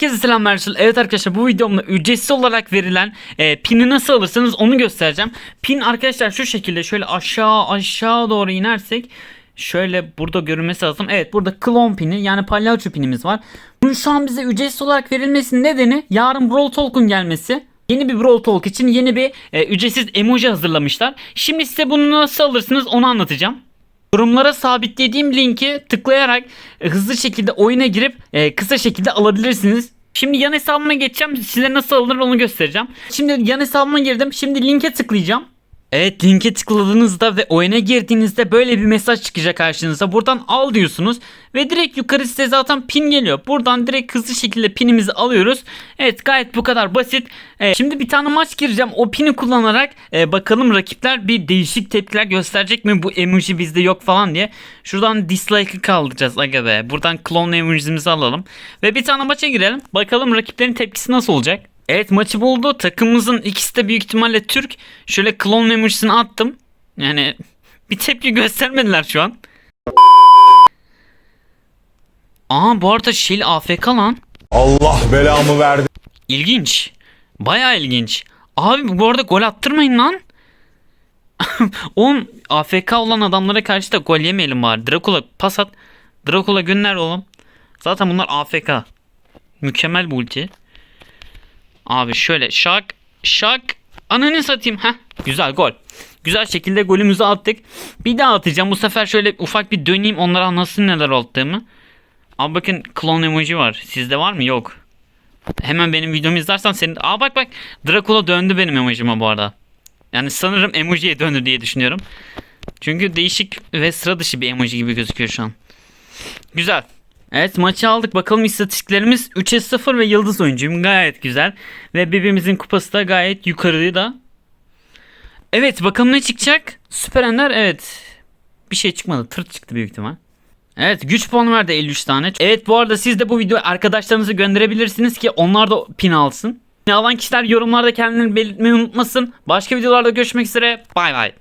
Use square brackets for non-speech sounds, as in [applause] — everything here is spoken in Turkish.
Herkese selamlar. Evet arkadaşlar bu videomda ücretsiz olarak verilen e, pini nasıl alırsınız onu göstereceğim. Pin arkadaşlar şu şekilde şöyle aşağı aşağı doğru inersek şöyle burada görünmesi lazım. Evet burada klon pini yani palyaço pinimiz var. Bunun şu an bize ücretsiz olarak verilmesinin nedeni yarın Brawl Talk'un gelmesi. Yeni bir Brawl Talk için yeni bir e, ücretsiz emoji hazırlamışlar. Şimdi size bunu nasıl alırsınız onu anlatacağım. Yorumlara sabitlediğim linki tıklayarak e, hızlı şekilde oyuna girip e, kısa şekilde alabilirsiniz. Şimdi yan hesabıma geçeceğim. Size nasıl alınır onu göstereceğim. Şimdi yan hesabıma girdim. Şimdi linke tıklayacağım. Evet linke tıkladığınızda ve oyuna girdiğinizde böyle bir mesaj çıkacak karşınıza. Buradan al diyorsunuz ve direkt yukarı size zaten pin geliyor. Buradan direkt hızlı şekilde pinimizi alıyoruz. Evet gayet bu kadar basit. Evet, şimdi bir tane maç gireceğim. O pini kullanarak e, bakalım rakipler bir değişik tepkiler gösterecek mi? Bu emoji bizde yok falan diye. Şuradan dislike'ı kaldıracağız aga be. Buradan clone emojimizi alalım. Ve bir tane maça girelim. Bakalım rakiplerin tepkisi nasıl olacak? Evet maçı buldu. Takımımızın ikisi de büyük ihtimalle Türk. Şöyle clone emojisini attım. Yani [laughs] bir tepki göstermediler şu an. Aa bu arada Şil AFK lan. Allah belamı verdi. İlginç. Baya ilginç. Abi bu arada gol attırmayın lan. [laughs] Oğlum AFK olan adamlara karşı da gol yemeyelim bari. Dracula pas at. Dracula gönder oğlum. Zaten bunlar AFK. Mükemmel bu ulti. Abi şöyle şak şak ananı satayım. Heh, güzel gol. Güzel şekilde golümüzü attık. Bir daha atacağım. Bu sefer şöyle ufak bir döneyim onlara anlasın neler olduğumu. Abi bakın clone emoji var. Sizde var mı? Yok. Hemen benim videomu izlersen senin... Aa bak bak. Dracula döndü benim emojime bu arada. Yani sanırım emojiye döndü diye düşünüyorum. Çünkü değişik ve sıra dışı bir emoji gibi gözüküyor şu an. Güzel. Evet maçı aldık. Bakalım istatistiklerimiz 3'e 0 ve yıldız oyuncuyum. Gayet güzel. Ve birbirimizin kupası da gayet yukarıda. Evet bakalım ne çıkacak? Süper Ender evet. Bir şey çıkmadı. Tırt çıktı büyük ihtimal. Evet güç puanı verdi 53 tane. Evet bu arada siz de bu videoyu arkadaşlarınıza gönderebilirsiniz ki onlar da pin alsın. Pin alan kişiler yorumlarda kendilerini belirtmeyi unutmasın. Başka videolarda görüşmek üzere. Bay bay.